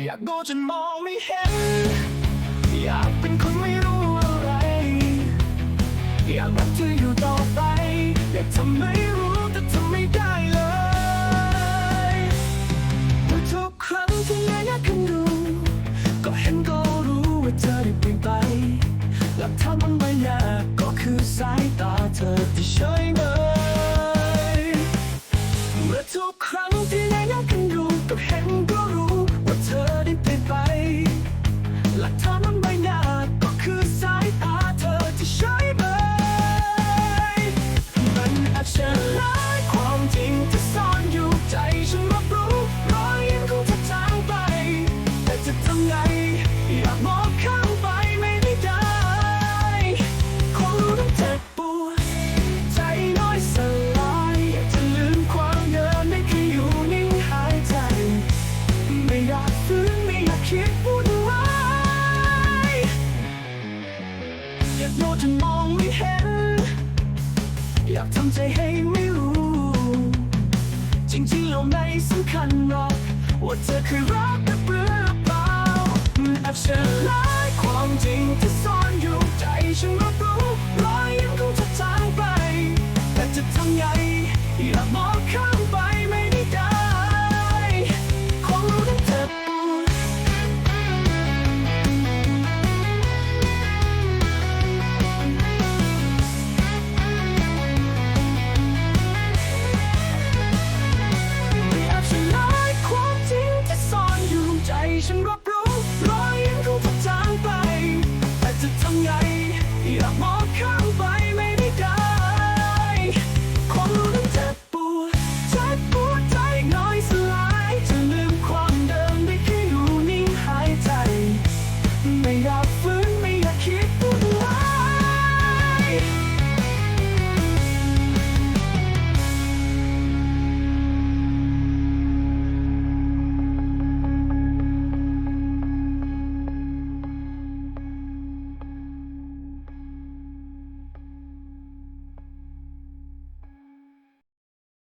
อยากโง่จนมองไม่เห็น อยากเป็นคนไม่รู้อะไร อยากรักเธออยู่ต่อไป อยากทำไม่รู้แต่ทำไม่ได้เลยว่าทุกครั้งที่แยกกันดู ก็เห็นก็รู้ว่าเธอได้เปลี่ยนไปหลักฐานบางใบหน้าก็คือสายตา หลักฐานบนใบหน้าก็คือสายตาเธอที่ใช่ไหมมันอาจจะหลายความจริงที่ซ่อนอยู่ใจฉันรับรู้รอยยิ้มของเธอจางไป แต่จะทำไงอยากมองข้า อยากโง่จนมองไม่เห็น อยากทำใจให้ไม่รู้ จริงๆแล้วไม่สำคัญหรอก ว่าเธอเคยรักแต่เปล่าเปล่ามันแอบเฉลายความจริงที่ซ่อนอยู่ใจฉันรับรู้รอยยิ้มของเธอจางไป แต่จะทำไงอยากมอง